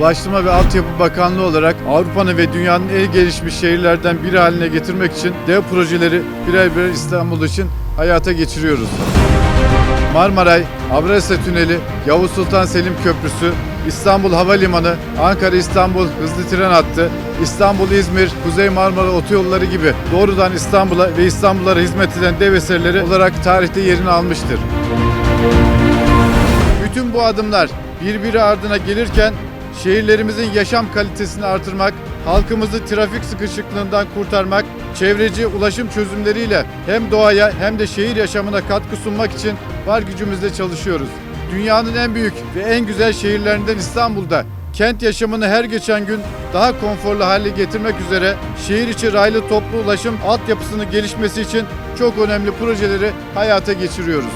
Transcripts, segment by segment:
Ulaştırma ve Altyapı Bakanlığı olarak Avrupa'nın ve dünyanın en gelişmiş şehirlerden biri haline getirmek için dev projeleri birer birer İstanbul için hayata geçiriyoruz. Marmaray, Avrasya Tüneli, Yavuz Sultan Selim Köprüsü, İstanbul Havalimanı, Ankara-İstanbul hızlı tren hattı, İstanbul-İzmir, Kuzey Marmara otoyolları gibi doğrudan İstanbul'a ve İstanbullara hizmet eden dev eserleri olarak tarihte yerini almıştır. Bütün bu adımlar birbiri ardına gelirken şehirlerimizin yaşam kalitesini artırmak, halkımızı trafik sıkışıklığından kurtarmak, çevreci ulaşım çözümleriyle hem doğaya hem de şehir yaşamına katkı sunmak için var gücümüzle çalışıyoruz. Dünyanın en büyük ve en güzel şehirlerinden İstanbul'da kent yaşamını her geçen gün daha konforlu hale getirmek üzere şehir içi raylı toplu ulaşım altyapısının gelişmesi için çok önemli projeleri hayata geçiriyoruz.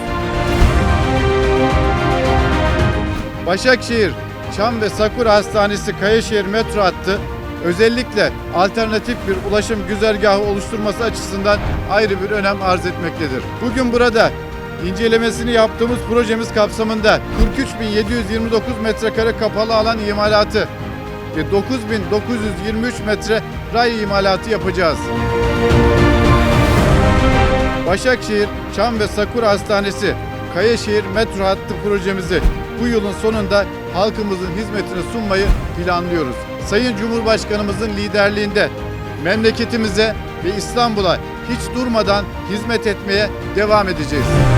Başakşehir, Çam ve Sakura Hastanesi Kayaşehir metro hattı özellikle alternatif bir ulaşım güzergahı oluşturması açısından ayrı bir önem arz etmektedir. Bugün burada incelemesini yaptığımız projemiz kapsamında 43.729 metrekare kapalı alan imalatı ve 9.923 metre ray imalatı yapacağız. Başakşehir, Çam ve Sakura Hastanesi Kayaşehir metro hattı projemizi bu yılın sonunda halkımızın hizmetine sunmayı planlıyoruz. Sayın Cumhurbaşkanımızın liderliğinde memleketimize ve İstanbul'a hiç durmadan hizmet etmeye devam edeceğiz.